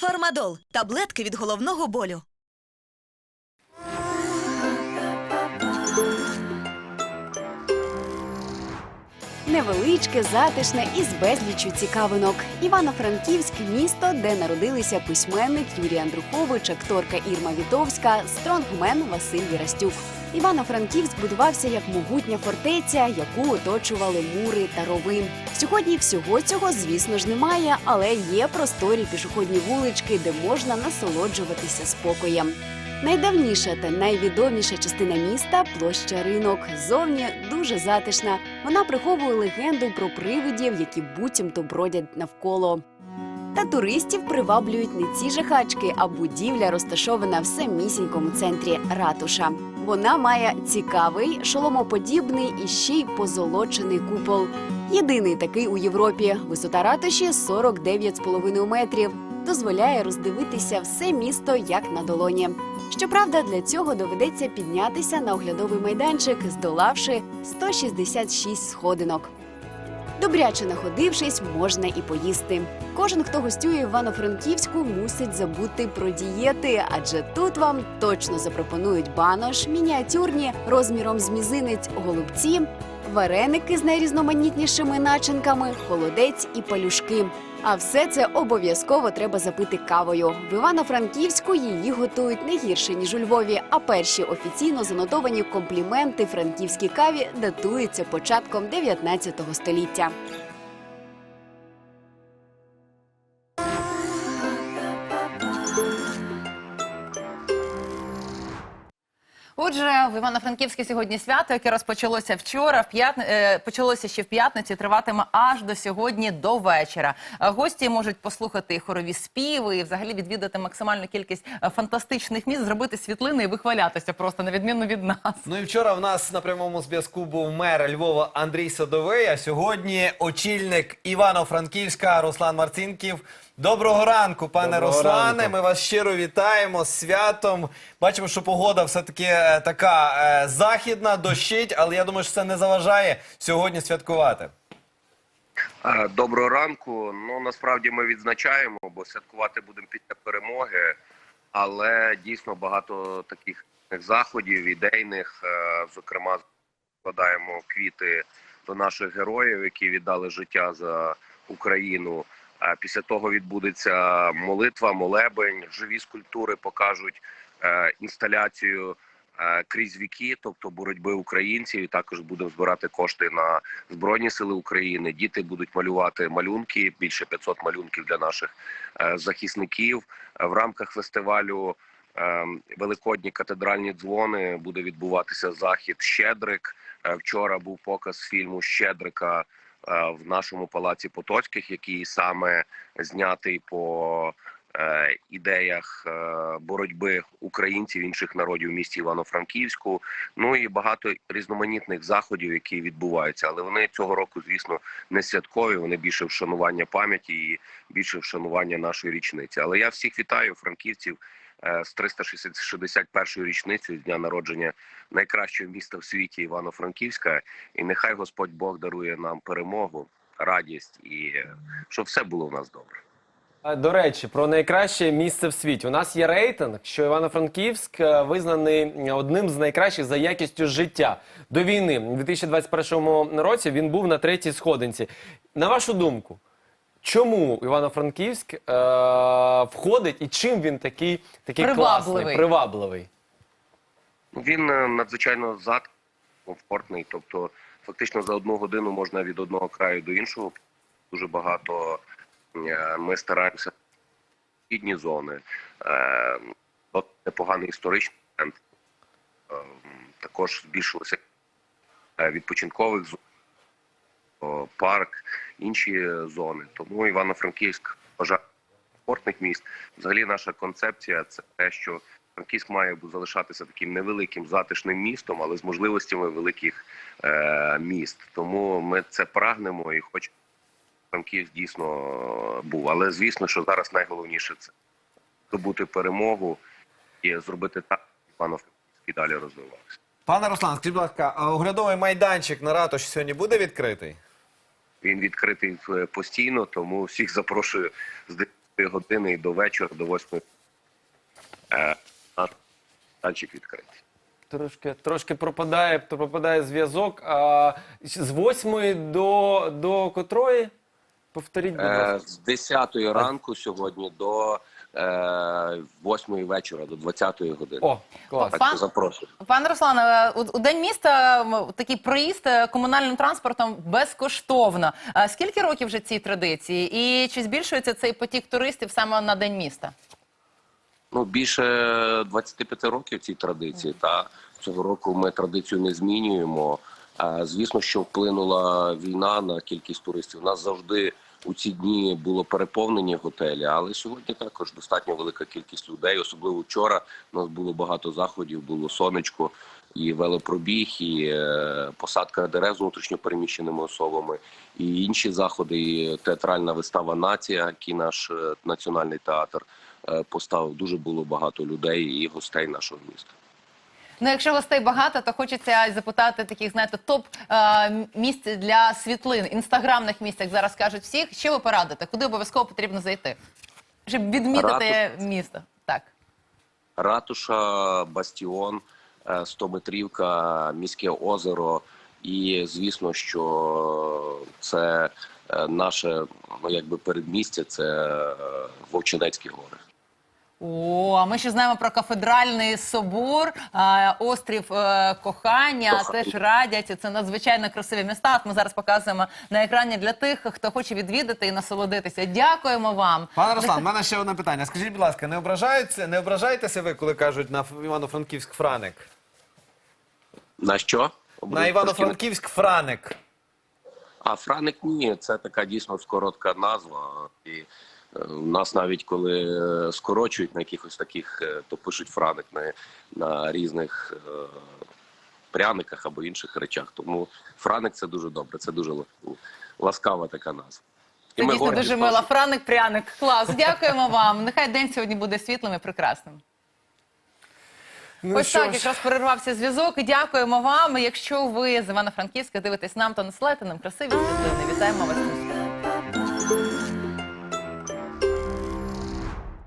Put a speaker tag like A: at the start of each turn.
A: Фармадол таблетки від головного болю.
B: Невеличке, затишне і з безліччю цікавинок. Івано-Франківськ місто, де народилися письменник Юрій Андрухович, акторка Ірма Вітовська, стронгмен Василь Вірастюк. Івано-Франківськ будувався як могутня фортеця, яку оточували мури та рови. Сьогодні всього цього, звісно ж, немає, але є просторі пішохідні вулички, де можна насолоджуватися спокоєм. Найдавніша та найвідоміша частина міста площа ринок. Зовні дуже затишна. Вона приховує легенду про привидів, які буцімто бродять навколо. Та туристів приваблюють не ці же хачки, а будівля розташована в самісінькому центрі ратуша. Вона має цікавий, шоломоподібний і ще й позолочений купол. Єдиний такий у Європі. Висота ратуші 49,5 метрів. Дозволяє роздивитися все місто як на долоні. Щоправда, для цього доведеться піднятися на оглядовий майданчик, здолавши 166 сходинок. Добряче находившись, можна і поїсти. Кожен, хто гостює Івано-Франківську, мусить забути про дієти, адже тут вам точно запропонують банош, мініатюрні розміром з мізинець голубці, вареники з найрізноманітнішими начинками, холодець і палюшки. А все це обов'язково треба запити кавою. В Івано-Франківську її готують не гірше ніж у Львові. А перші офіційно занотовані компліменти франківській каві датуються початком 19 століття.
C: Отже, в Івано-Франківське сьогодні свято, яке розпочалося вчора, в п'ятни... е, почалося ще в п'ятниці, триватиме аж до сьогодні до вечора. Е, Гості можуть послухати і хорові співи, і взагалі відвідати максимальну кількість е, фантастичних місць, зробити світлини і вихвалятися просто на відміну від нас.
D: Ну і вчора в нас на прямому зв'язку був мер Львова Андрій Садовий. А сьогодні очільник Івано-Франківська Руслан Марцинків. Доброго ранку, пане
E: Доброго
D: Руслане.
E: ранку.
D: Ми вас щиро вітаємо з святом. Бачимо, що погода все таки така е, західна, дощить, але я думаю, що це не заважає сьогодні святкувати.
E: Е, Доброго ранку. Ну насправді ми відзначаємо, бо святкувати будемо після перемоги, але дійсно багато таких заходів, ідейних. Е, Зокрема, складаємо квіти до наших героїв, які віддали життя за Україну. Е, Після того відбудеться молитва, молебень, живі скульптури покажуть е, інсталяцію е, крізь віки, тобто боротьби українців. І також будемо збирати кошти на Збройні Сили України. Діти будуть малювати малюнки, більше 500 малюнків для наших е, захисників. Е, В рамках фестивалю е, Великодні катедральні дзвони буде відбуватися захід Щедрик. Е, Вчора був показ фільму Щедрика е, в нашому палаці Потоцьких, який саме знятий по е, ідеях е, боротьби українців інших народів в місті Івано-Франківську. Ну і багато різноманітних заходів, які відбуваються. Але вони цього року, звісно, не святкові. Вони більше вшанування пам'яті і більше вшанування нашої річниці. Але я всіх вітаю франківців е, з 361 річницею з дня народження найкращого міста в світі Івано-Франківська. І нехай Господь Бог дарує нам перемогу, радість і е, щоб все було в нас добре.
F: До речі, про найкраще місце в світі. У нас є рейтинг, що Івано-Франківськ е, визнаний одним з найкращих за якістю життя. До війни у 2021 році він був на третій сходинці. На вашу думку, чому Івано-Франківськ е, входить і чим він такий, такий
C: Привабливий.
F: класний, привабливий?
E: Ну, Він е, надзвичайно зад, комфортний. Тобто, фактично за одну годину можна від одного краю до іншого. Дуже багато ми стараємося східні зони. Е, Непоганий історичний центр. Е, Також збільшилося е, відпочинкових зон, парк, інші зони. Тому Івано-Франківськ бажає спортних міст. Взагалі, наша концепція це те, що Франківськ має залишатися таким невеликим затишним містом, але з можливостями великих е, міст. Тому ми це прагнемо і хочемо. Щоб Франківськ дійсно був. Але звісно, що зараз найголовніше це здобути перемогу і зробити так, щоб Івано-Франківськ і далі розвивався.
D: Пане Руслан, скажіть, будь ласка, а оглядовий майданчик на ратуші сьогодні буде відкритий?
E: Він відкритий е, постійно, тому всіх запрошую з години і до вечора, до 8 е, наш відкритий.
F: Трошки, трошки пропадає, пропадає зв'язок. А з восьмої до, до котрої? Повторіть, будь
E: Е,
F: ласка.
E: з 10 ранку сьогодні до е, 8 вечора, до 20 години.
F: О, клас.
E: так
C: пан-
E: запрошую.
C: Пане Руслане, у, у день міста м, такий проїзд е, комунальним транспортом безкоштовно. А скільки років вже цій традиції? І чи збільшується цей потік туристів саме на день міста?
E: Ну, більше 25 років цій традиції. Та цього року ми традицію не змінюємо. Звісно, що вплинула війна на кількість туристів. У нас завжди у ці дні було переповнені готелі, але сьогодні також достатньо велика кількість людей. Особливо вчора у нас було багато заходів, було сонечко. І велопробіг, і е, посадка дерев з внутрішньопереміщеними особами, і інші заходи, і театральна вистава Нація, який наш е, національний театр е, поставив. Дуже було багато людей і гостей нашого міста.
C: Ну, якщо гостей багато, то хочеться запитати таких, знаєте, топ е, місць для світлин, інстаграмних місць, як зараз кажуть всіх. Що ви порадите? Куди обов'язково потрібно зайти? Щоб відмітити місто. Так.
E: Ратуша, Бастіон, е, 100-метрівка, міське озеро. І звісно, що це е, наше ну, якби передмістя, це Вовчинецькі гори.
C: О, а ми ще знаємо про кафедральний собор, острів е, кохання,
E: Кохання.
C: теж радять. Це надзвичайно красиві міста. От Ми зараз показуємо на екрані для тих, хто хоче відвідати і насолодитися. Дякуємо вам.
D: Пане Руслан, в мене ще одне питання. Скажіть, будь ласка, не ображаються, не ображаєтеся ви, коли кажуть на Івано-Франківськ Франик?
E: На що?
D: На Івано-Франківськ Франик.
E: А Франик ні, це така дійсно коротка назва. І у нас навіть коли е, скорочують на якихось таких, е, то пишуть Франик на, на різних е, пряниках або інших речах. Тому Франик це дуже добре, це дуже ласкава така назва. І
C: Це дійсно дуже
E: того,
C: Франик, пряник. Клас. Дякуємо вам. Нехай день сьогодні буде світлим і прекрасним.
F: Ну,
C: Ось
F: що
C: так,
F: ж.
C: якраз перервався зв'язок. І дякуємо вам. Якщо ви з Івано-Франківська дивитесь нам, то насилайте нам красиві світлини. Вітаємо вас.